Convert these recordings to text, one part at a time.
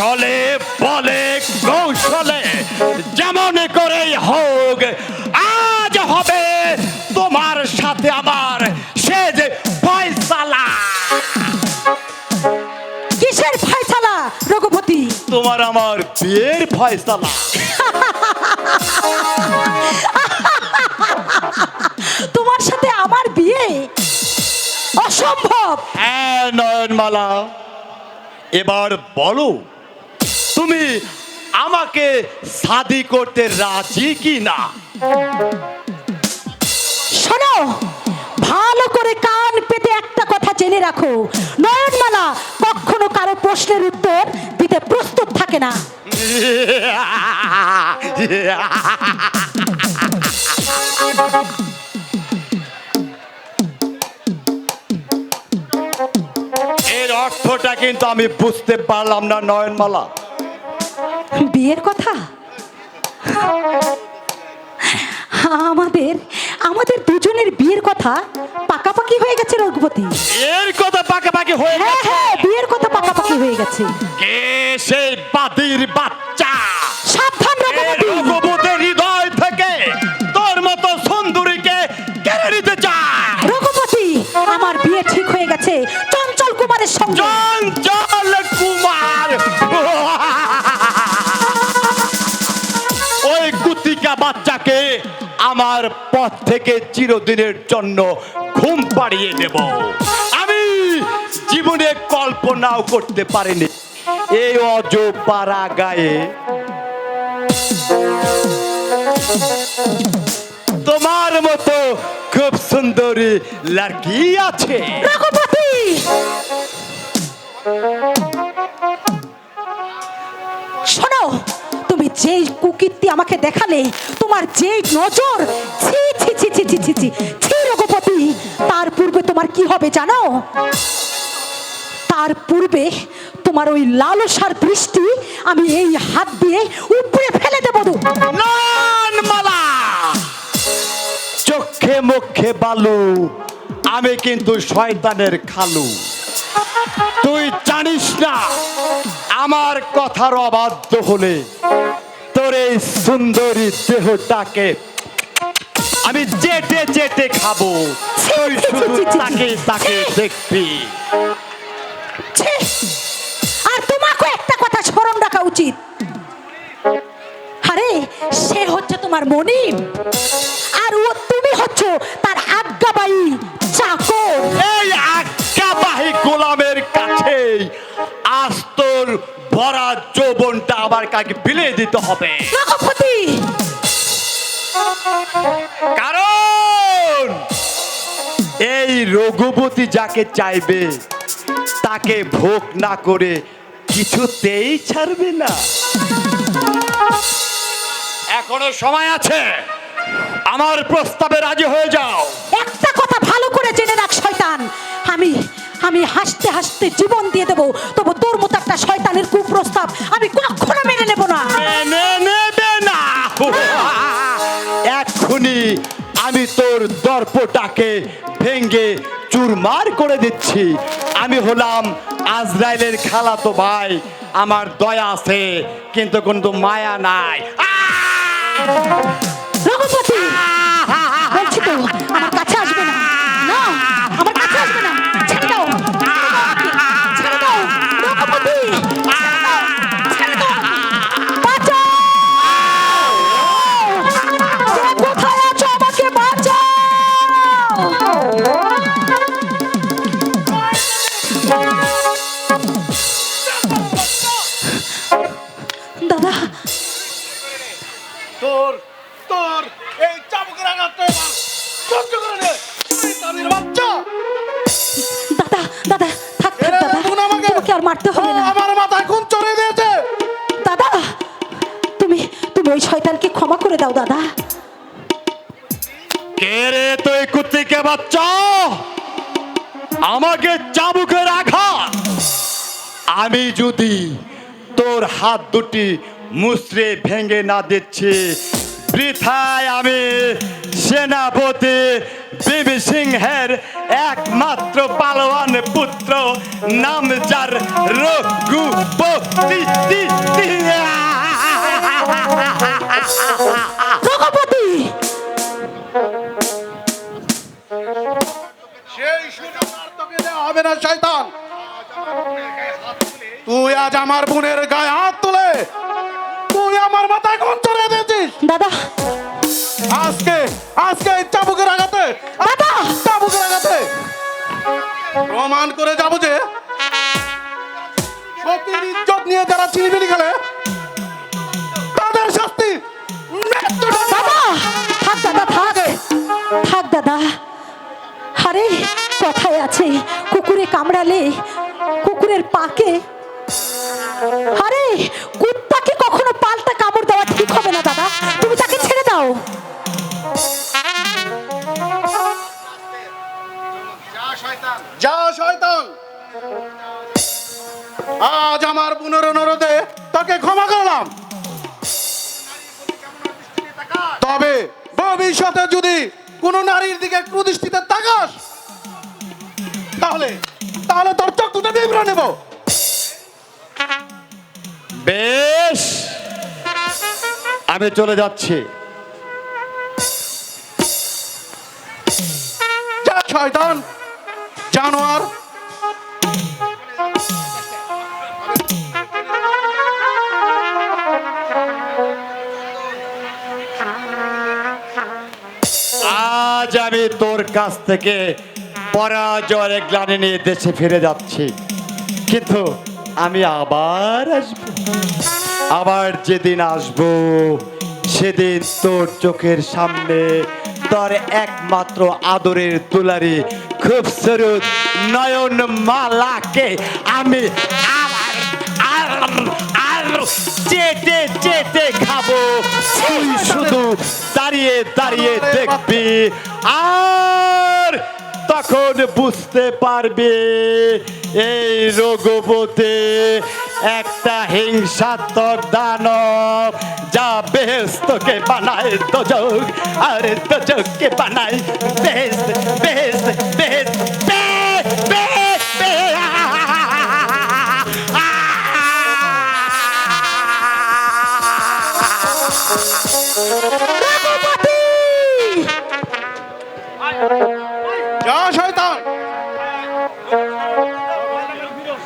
চলে বলে কৌশলে যেমন করেই হোক আজ হবে তোমার সাথে আমার সে যে ফয়সালা। কিসের ফয়সালা রঘুপতি? তোমার আমার বিয়ের ফয়সালা। তোমার সাথে আমার বিয়ে অসম্ভব। হ্যাঁ নয়নমালা এবার বলো তুমি আমাকে শাদি করতে রাজি কি না শোনো ভালো করে কান পেতে একটা কথা জেনে রাখো। নয়নমালা কখনো কারও প্রশ্নের উত্তর দিতে প্রস্তুত থাকে না। এর অর্থটা কিন্তু আমি বুঝতে পারলাম না নয়নমালা। বিয়ের কথা? আমাদের আমাদের দুজনের বিয়ের কথা পাকাপাকি হয়ে গেছে রঘুপতি। এর কথা পাকাপাকি হয়ে হ্যাঁ গেছে? হ্যাঁ বিয়ের কথা পাকাপাকি হয়ে গেছে। কে সেই বাদির বাচ্চা। সাবধান রঘুপতি। রঘুপতির হৃদয় থেকে তোর মতো সুন্দরীকে কেড়ে নিতে চায়। রঘুপতি আমার বিয়ে ঠিক হয়ে গেছে। চঞ্চল কুমারের সঙ্গে। বাচ্চাকে আমার পথ থেকে চিরদিনের জন্য ঘুম পাড়িয়ে দেব। আমি জীবনে কল্পনাও করতে পারিনি। এই অজপাড়া গায়ে তোমার মতো খুব সুন্দরী লাড়কি আছে। শোনো, তুমি যেই কুকীর্তি আমাকে দেখালে তোমার যেই নজর, ছি ছি ছি ছি ছি ছি ছি ছি, রঘুপতি, তার পূর্বে তোমার কি হবে জানো? তার পূর্বে তোমার ওই লালসার বৃষ্টি আমি এই হাত দিয়ে উপরে ফেলে দেবো চোখে মুখে বালু, আমি কিন্তু শয়তানের খালু। তুই জানিস না, আমার কথার অবাধ্য হলে তোর এই সুন্দরী দেহটাকে আমি চেটে চেটে খাব তুই শুধু তাকে তাকে দেখবি। আর তোমাকে একটা কথা স্মরণ রাখা উচিত। আরে সে হচ্ছে তোমার মনিব আর ও তুমি হচ্ছ তার আজ্ঞাবাহী চাকর। এই আজ্ঞাবাহী গোলামের কাছেই আজ তোর ভরা যৌবনটা আমার কাকে বিলিয়ে দিতে হবে? কারণ এই রঘুপতি যাকে চাইবে তাকে ভোগ না করে কিছুতেই ছাড়বে না। এখনও সময় আছে। আমার প্রস্তাবে রাজি হয়ে যাও। দর্পটাকে ভেঙ্গে চুরমার করে দিচ্ছি। আমি হলাম আজরাইলের খালাতো ভাই। আমার দয়া আছে কিন্তু কিন্তু মায়া নাই। রঘুপতি! আমার কাছে কুত্তিকে বাচ্চা? আমাকে চাবুকে রাখা আমি যদি তোর হাত দুটি মুসড়ে ভেঙে না দিচ্ছি, বৃথায় আমি সেনাপতি বিবি সিংহের একমাত্র পালোয়ান পুত্র নাম যার রঘুপতি আমার বোনের গায়ে হাত তুলে তুই আমার মাথায় খুন চড়ে দিয়েছিস। দাদা। আজকে আজকে চাবুকের আঘাতে দাদা। চাবুকের আঘাতে প্রমাণ করে যাব যে সতীর ইজ্জত নিয়ে যারা চিনিবিনি খেলে তাদের শাস্তি। দাদা থাক দাদা থাক। থাক দাদা। আরে কথায় আছে কুকুরে কামড়ালে কুকুরের পাকে আরে কুত্তাকে কখনো পাল্টা কামড় দেওয়া ঠিক হবে না, দাদা? তুমি তাকে ছেড়ে দাও। যা শয়তান। আজ আমার পুনর অনুরোধে তাকে ক্ষমা করলাম। তবে ভবিষ্যতে যদি কোন নারীর দিকে কুদৃষ্টিতে তাকাস, তাহলে তাহলে তোর চোখ দুটো বিবরে নেব। বেশ। আমি চলে যাচ্ছি। শয়তান, জানোয়ার। আজ আমি তোর কাছ থেকে পরাজয়ের গ্লানি নিয়ে দেশে ফিরে যাচ্ছি। কিন্তু আমি আবার আসব। আবার যেদিন আসব, সেদিন তোর চোখের সামনে তোর একমাত্র আদরের তুলারি খুব সরুদ নয়ন মালাকে আমি চেটে চেটে খাব। তুই শুধু দাঁড়িয়ে দাঁড়িয়ে দেখবি আর তখন বুঝতে পারবে এই রঘুপতি একটা হিংসাত্মক দানব যা বেহস্তকে বানায় দোজক আর দোজককে বানায় বেহেস্ত বেহেস্ত বেহেস্ত বে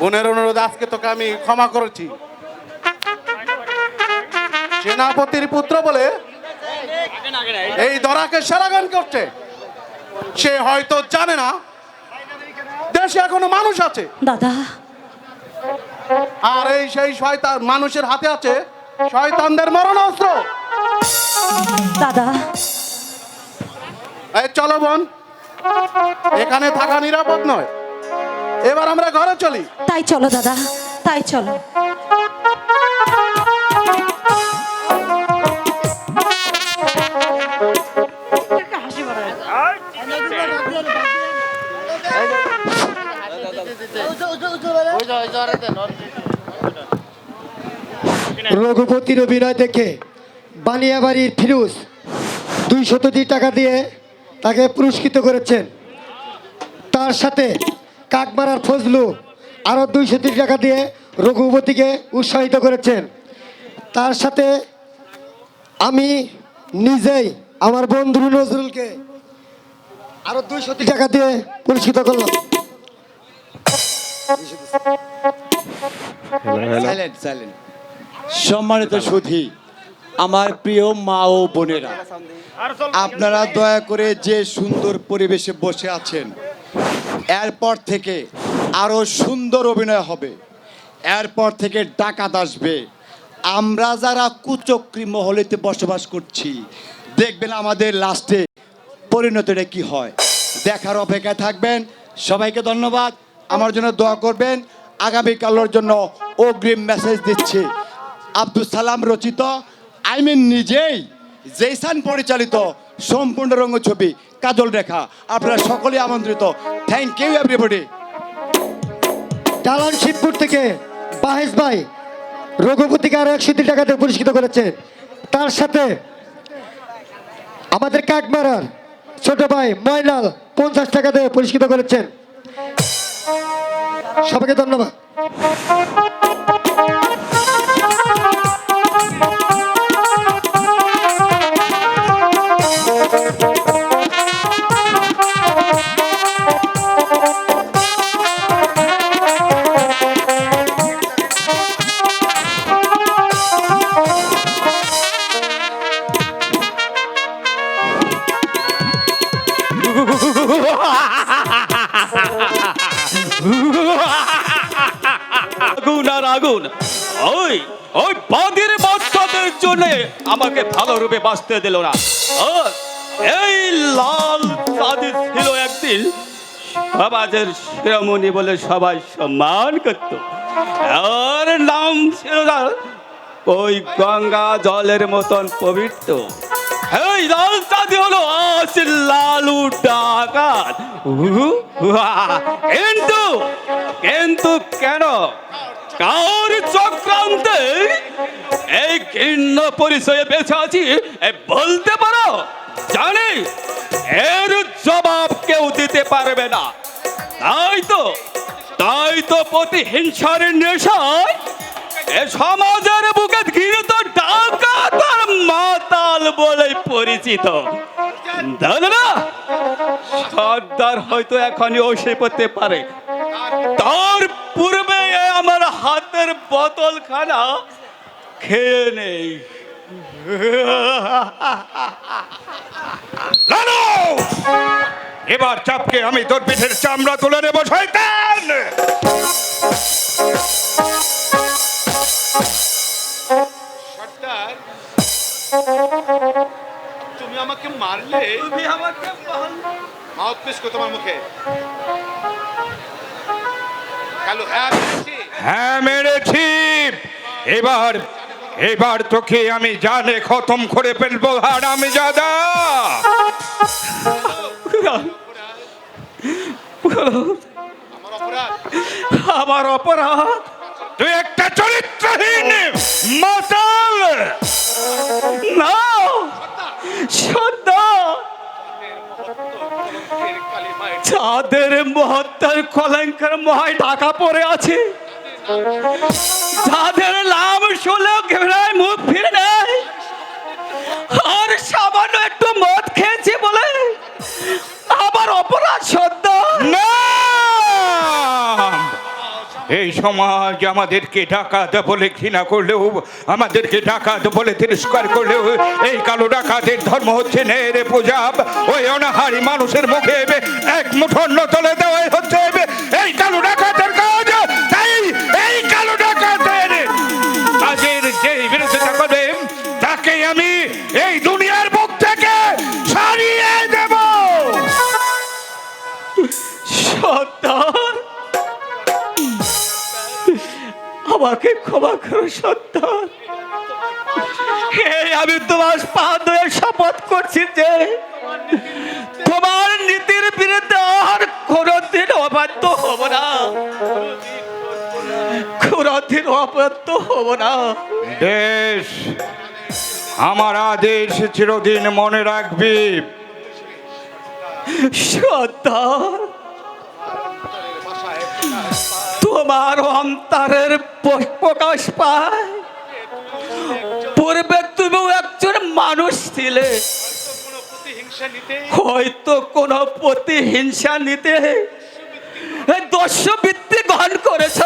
বোনের অনুরোধ আজকে তোকে আমি ক্ষমা করেছি। সেনাপতির পুত্র বলে এই দরাকে সেরাগান করছে। সে হয়তো জানে না দেশে এখনও মানুষ আছে। দাদা। আর এই সেই শয়তান মানুষের হাতে আছে শয়তানদের মরণাস্ত্র। দাদা। এই চলো বোন এখানে থাকা নিরাপদ নয়। এবার আমরা ঘরে চলি। তাই চলো দাদা তাই চলো। রঘুপতির অভিনয় দেখে বানিয়াবাড়ির ফিরুজ দুই শতটি টাকা দিয়ে তাকে পুরস্কৃত করেছেন। তার সাথে কাকমারার ফজলু আরও দুইশো শতটি টাকা দিয়ে রঘুপতিকে উৎসাহিত করেছেন। তার সাথে আমি নিজেই আমার বন্ধু নজরুলকে আরও দুইশো টাকা দিয়ে পুরস্কৃত করলাম। সম্মানিত সুধী আমার প্রিয় মা ও বোনেরা আপনারা দয়া করে যে সুন্দর পরিবেশে বসে আছেন এরপর থেকে আরও সুন্দর অভিনয় হবে। এরপর থেকে ডাকাত আসবে। আমরা যারা কুচক্রি মহলেতে বসবাস করছি, দেখবেন আমাদের লাস্টে পরিণতিটা কি হয়। দেখার অপেক্ষায় থাকবেন। সবাইকে ধন্যবাদ। আমার জন্য দোয়া করবেন। আগামীকালের জন্য অগ্রিম মেসেজ দিচ্ছি। আব্দুল সালাম রচিত আইমিন নিজেই জেসান পরিচালিত সম্পূর্ণ রঙ্গছবি কাজল রেখা, আপনারা সকলে আমন্ত্রিত। থ্যাংক ইউ এভরিবডি টালান শিবপুর থেকে বাহেশ ভাই রঘুপতিকে আরও একশো টাকা দিয়ে পুরস্কৃত করেছেন তার সাথে আমাদের কাকমারার ছোট ভাই ময়নাল পঞ্চাশ টাকা দিয়ে পুরস্কৃত করেছেন। সবাইকে ধন্যবাদ। আর আগুন ওই ওই বাদির বাচ্চাদের জন্য আমাকে বাঁচতে দিল না। এই লাল ছিল একদিন সমাজের শিরোমণি বলে সবাই সম্মান করত। ওর নাম ছিল না, ওই গঙ্গা জলের মতন পবিত্র। এই লাল চাঁদি হলো আজ লালু কিন্তু কিন্তু কেন কার চক্রান্তে এই ঘৃণ্য পরিচয়ে বেঁচে আছি বলতে পারো, জানি, এর জবাব কেউ দিতে পারবে না। তাই তো তাই তো প্রতিহিংসার নেশায় এ সমাজের বুকে ঘৃণিত ডাকাত তার মাতাল বলে পরিচিত। জানো না সর্দার হয়তো এখনই ওসে পড়তে পারে। তার পূর্বে আমার হাতের বোতল খানা খেয়ে নেই। এবার চাপকে আমি তোর পিঠের চামড়া তুলে নেব শয়তান! তুমি আমাকে মারলে? তুমি আমাকে মাউথ পিস কো তোমার মুখে। হ্যাঁ মেরেছি। হ্যাঁ এবার এবার তোকে আমি জানে খতম করে ফেলব আর আমি যাদা আমার অপরাধ। তুই একটা চরিত্রহীন মাতাল। না সন্ধ্যা চাঁদের মহত্তার কলঙ্কের মহায় ঢাকা পরে আছে। যাদের নাম শুনে ঘেরায় মুখ ফিরে নেয়। আর সামান্য একটু মদ খেয়েছি বলে আবার অপরাধ সত্য। না! এই সমাজ আমাদেরকে ডাকাত বলে ঘৃণা করলেও, আমাদেরকে ডাকাত বলে তিরস্কার করলেও, এই কালো ডাকাতের ধর্ম হচ্ছে নেড়ে পূজাব ওই অনাহারি মানুষের মুখে এক মুঠো তুলে দেওয়াই হচ্ছে এই কালো ডাকাতের কাজ। তাই এই কালো ডাকাতের কাজের যে বিরোধিতা করবে তাকে আমি এই দুনিয়ার বুক থেকে সারিয়ে দেব। সন্তান আমাকে ক্ষমা করো সন্তান। আমি তোমার পা ধরে শপথ করছি যে তোমার নীতির বিরুদ্ধে আর কোনোদিন অবাধ্য হব না। কোনোদিন অবাধ্য হব না। দেশ আমার আদেশ চিরদিন মনে রাখবি। সন্তান তোমার অন্তরের প্রকাশ পায়। পূর্বে তুমিও একজন মানুষ ছিলে। হয়তো কোনো প্রতিহিংসা নিতে দস্যবৃত্তি গ্রহণ করেছ।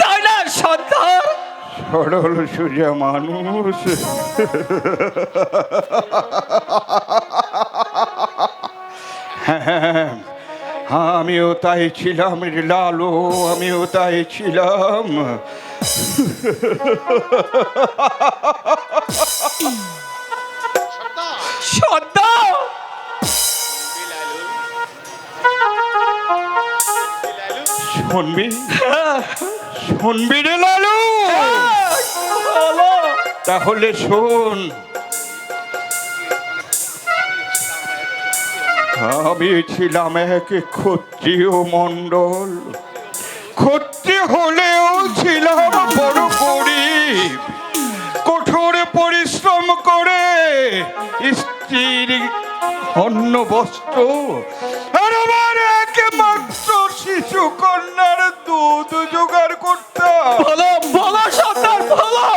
তাই না সন্তান সরল সোজা মানুষ। হ্যাঁ, আমিও তাই ছিলাম রে লালু আমিও তাই ছিলাম। সর্দা শুনবি? শুনবি রে লালু? তাহলে শোন আমি ছিলাম এক ক্ষত্রিয় মণ্ডল। ক্ষত্রিয় হলেও ছিলাম বড় গরিব। কঠোর পরিশ্রম করে স্ত্রীর অন্ন বস্ত্র আর আমার একমাত্র শিশু কন্যার দুধ জোগাড় করতাম। বলো সর্দার বলো।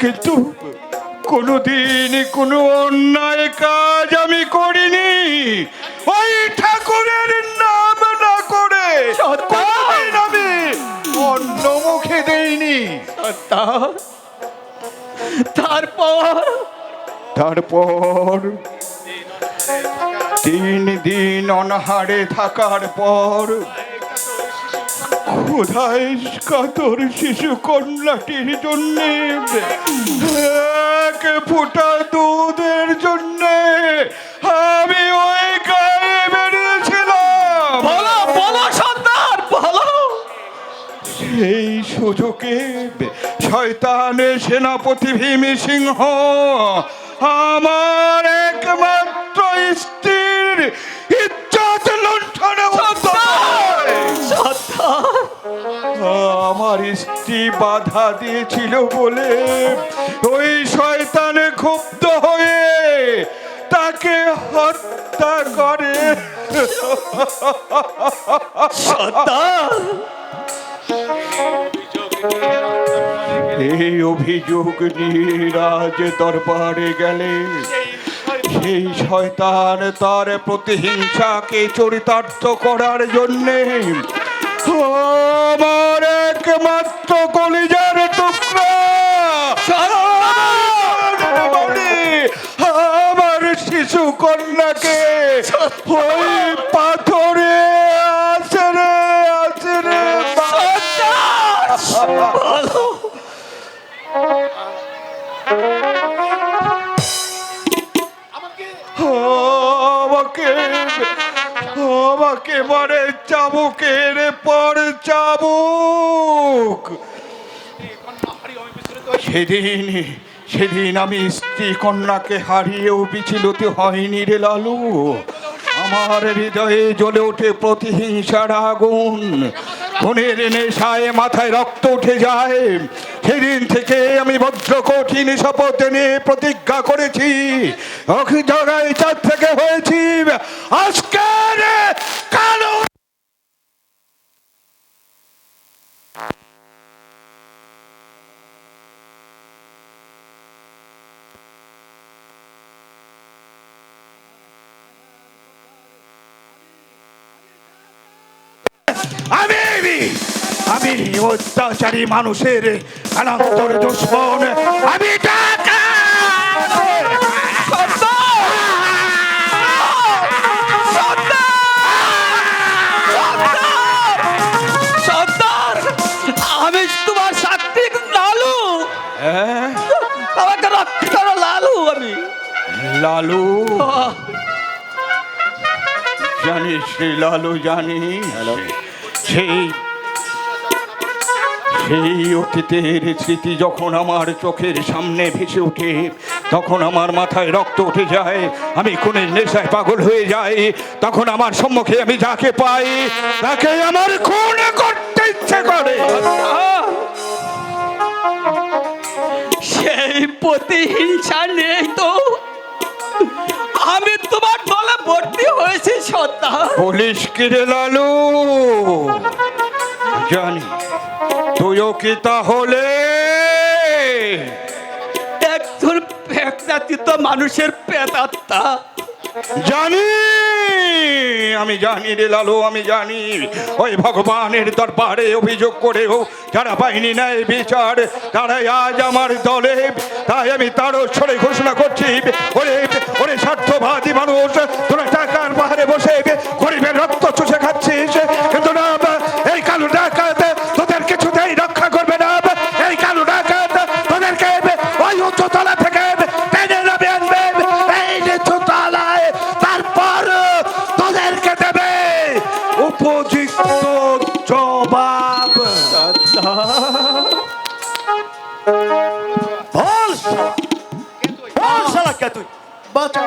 কিন্তু কোনোদিন কোনো অন্যায় কাজ আমি করিনি। ওই ঠাকুরের নাম না করে আমি অন্য মুখে দেইনি। তারপর? তারপর তিন দিন অনাহারে থাকার পর ক্ষুধায় কাতর শিশু কন্যাটির জন্য এক ফোঁটা দুধের জন্য আমি ওই গায়ে বেরিয়েছিলাম বলো বলো সর্দার বলো। সেই সুযোগে শয়তানের সেনাপতি ভীম সিংহ আমার একমাত্র স্ত্রীর আমার স্ত্রী বাধা দিয়েছিল বলে ওই শয়তানে ক্ষুব্ধ হয়ে তাকে হত্যা করে। এই অভিযোগ নিয়ে রাজ দরবারে গেলে সেই শয়তান তার প্রতিহিংসাকে চরিতার্থ করার জন্যে আমার একমাত্র কলিজার টুকরা। আমার শিশু কন্যাকে ওই পাথরে আছড়ে আছড়ে বলো আমাকে আমাকে মারে চাবুকের পর চাবুক। সেদিন সেদিন আমি স্ত্রী কন্যাকে হারিয়েও বিচলিত হয়নি রে লালু। আমার হৃদয়ে জ্বলে ওঠে প্রতিহিংসার আগুন। খুনের নেশায় মাথায় রক্ত উঠে যায়। সেদিন থেকে আমি বজ্র কঠিন শপথ নিয়ে প্রতিজ্ঞা করেছি। জগাই চার থেকে হয়েছি। আজকের কালো আমি আমি অত্যাচারী মানুষের অনন্তর দুশ্মন। আমি আমি তোমার সাত্বিক লালু? আমাকে রক্ষা লালু আমি। লালু। জানিস লালু জানি সেই সেই অতীতের স্মৃতি যখন আমার চোখের সামনে ভেসে ওঠে তখন আমার মাথায় রক্ত উঠে যায় আমি খুনের নেশায় পাগল হয়ে যাই তখন আমার সম্মুখে আমি যাকে পাই তাকে আমার খুন করতে ইচ্ছে করে। সেই প্রতিহিংসা নেই তো। আমি তোমার দলে ভর্তি হয়েছি সর্দার বলিস কি রে লালু? জানি। তুইও কি তাহলে? একজন মানুষের পেতাত্তা জানি আমি জানি রে লালু আমি জানি। ওই ভগবানের দরবারে অভিযোগ করেও যারা পাইনি নেয় বিচার তারাই আজ আমার দলে। তাই আমি তারও ছড়ে ঘোষণা করছি ওরে ওরে স্বার্থবাদী মানুষ তোরা টাকার পাহাড়ে বসে গরিবের রক্ত চুষে খাচ্ছিস। কিন্তু না কালো ডাকাত তোদের কিছুতেই রক্ষা করবে না। এই কালো ডাকাত তোদেরকে ওই উচ্চতলা থেকে টেনে নামে আনবে। এই নিচুতলায় তারপর তোদেরকে দেবে উপযুক্ত জবাব। বল শালা কে তুই? বাঁচা।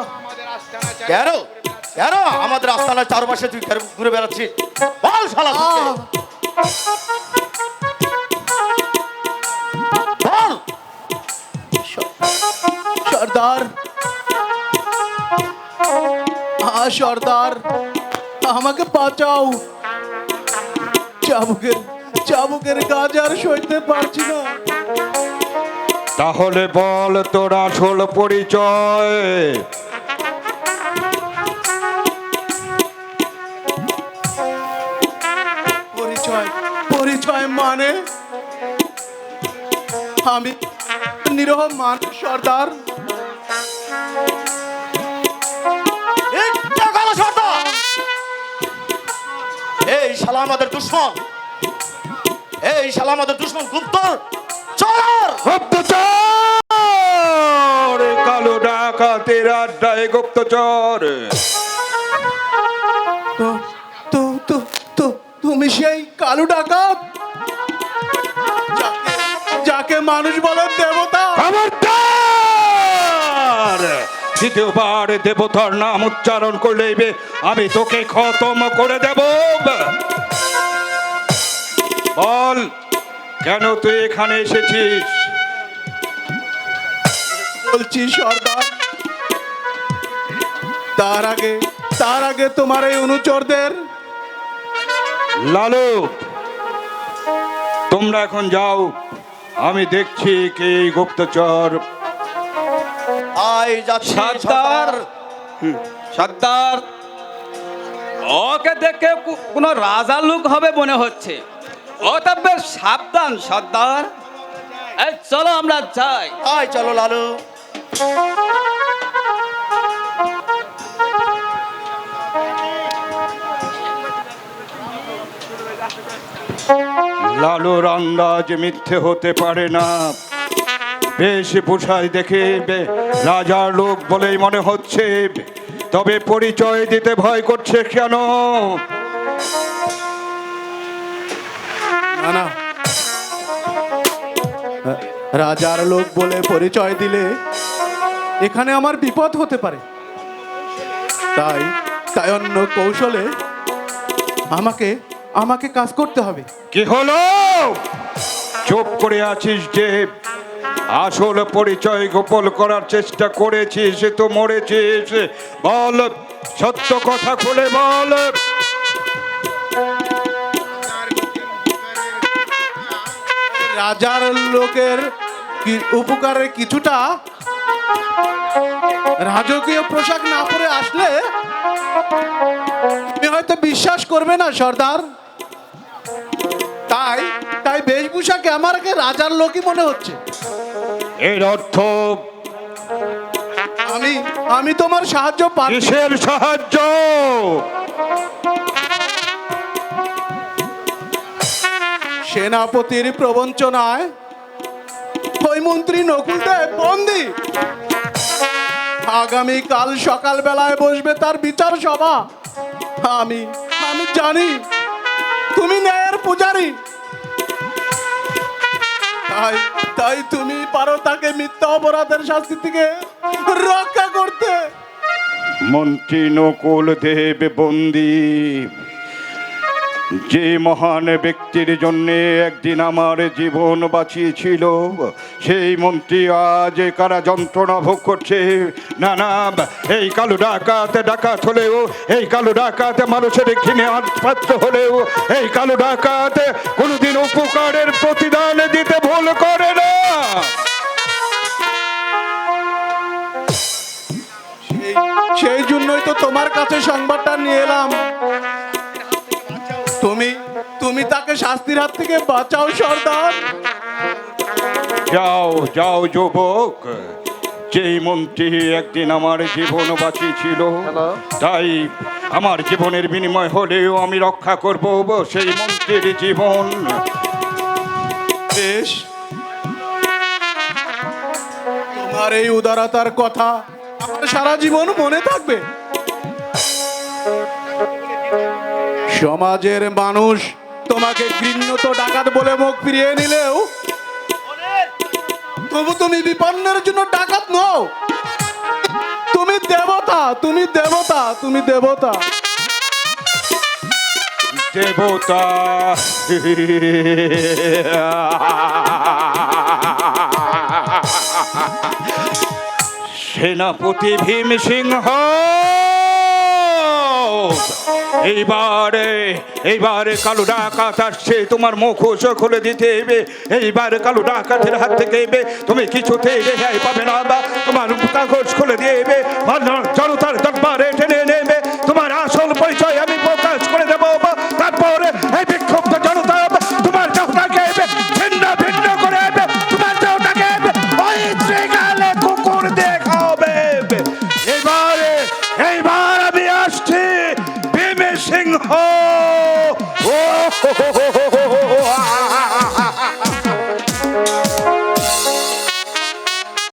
কেন? আমাদের আস্তানার চারপাশে তুই ঘুরে বেড়াচ্ছিস বল শালা বল। সর্দার। আ সর্দার আমাকে বাঁচাও। চাবুকের চাবুকের কাজ আর সইতে পারছি না। তাহলে বল তোর আসল পরিচয়। আমি নিরহ মান সর্দার? এই শালা আমাদের দুশ্মন। এই শালা আমাদের দুশ্মন গুপ্তর। চলার গুপ্তচর কালো ডাকাতের আড্ডায় গুপ্তচর। তো তো তো তো তুমি সেই কালো ডাকাত? যাকে যাকে মানুষ বলে দেবতা। খবরদার! দ্বিতীয়বার দেবতার নাম উচ্চারণ করলেই বে আমি তোকে খতম করে দেব। বল কেন তুই এখানে এসেছিস? বলছি সর্দার তার আগে তার আগে তোমার এই অনুচরদের লালু তোমরা এখন যাও। আমি দেখছি কে এই গুপ্তচর। আই যাচ্ছি সর্দার সর্দার ওকে দেখে কোন রাজা লোক হবে মনে হচ্ছে। ও সাবধান সর্দার এই চলো আমরা যাই। আয় চলো লালু। লালুর আন্দাজ মিথ্যে হতে পারে না। বেশ পোশাক দেখে রাজার লোক বলেই মনে হচ্ছে তবে পরিচয় দিতে ভয় করছে কেন? না। রাজার লোক বলে পরিচয় দিলে এখানে আমার বিপদ হতে পারে। তাই তাই অন্য কৌশলে আমাকে আমাকে কাজ করতে হবে। কি হলো? চুপ করে আছিস যে আসল পরিচয় গোপন করার চেষ্টা করেছিস তো মরেছিস। বল সত্য কথা খুলে বল। রাজার লোকের কি- উপকারের কিছুটা রাজকীয় পোশাক না পরে আসলে তুমি হয়তো বিশ্বাস করবে না সর্দার। বেশভূষাকে আমাকে রাজার লোকই মনে হচ্ছে। এর অর্থ? আমি আমি তোমার সাহায্য পাচ্ছি কিসের সাহায্য? সেনাপতির প্রবঞ্চনায়। ওই মন্ত্রী নকুল দেব বন্দি। আগামী কাল সকাল বেলায় বসবে তার বিচার সভা। আমি আমি জানি তুমি ন্যায়ের পূজারি। তাই তাই তুমি পারো তাকে মিথ্যা অপরাধের শাস্তি থেকে রক্ষা করতে। মন্ত্রী নকুল দেব বন্দি। যে মহান ব্যক্তির জন্য একদিন আমার জীবন বাঁচিয়েছিল, সেই মন্ত্রী আজ কারা যন্ত্রণা ভোগ করছে? না না, এই কালো ডাকাত ডাকাত হলেও, এই কালো ডাকাতে মানুষের ঘিনে পাত্র হলেও, এই কালো ডাকাত কোনোদিন উপকারের প্রতিদান দিতে ভুল করে না। সেই- জন্যই তো তোমার কাছে সংবাদটা নিয়ে এলাম। তুমি তাকে শাস্তির হাত থেকে বাঁচাও সর্দার। যাও যাও যুবক। যেই মন্ত্রী একদিন আমার জীবন বাঁচিয়েছিল তাই আমার জীবনের বিনিময় হলেও আমি রক্ষা করব সেই মন্ত্রীর জীবন। বেশ। তোমার এই উদারতার কথা আমার সারা জীবন মনে থাকবে। সমাজের মানুষ তোমাকে গৃহ্ণত ডাকাত বলে মুখ ফিরিয়ে নিলেও তবু তুমি বিপন্নের জন্য ডাকাত নও। তুমি দেবতা তুমি দেবতা তুমি দেবতা। দেবতা। সেনাপতি ভীম সিংহ। এইবারে এইবারে কালো ডাকাত আসছে, তোমার মুখোশ খুলে দিতে হবে। এইবারে কালো ডাকাতের হাত থেকে এবে, তুমি কিছুতেই রেহাই পাবে না বা তোমার কাগজ খুলে দিবে জনতার দরবারে টেনে নেবে, তোমার আসল পরিচয় ভীম সিংহ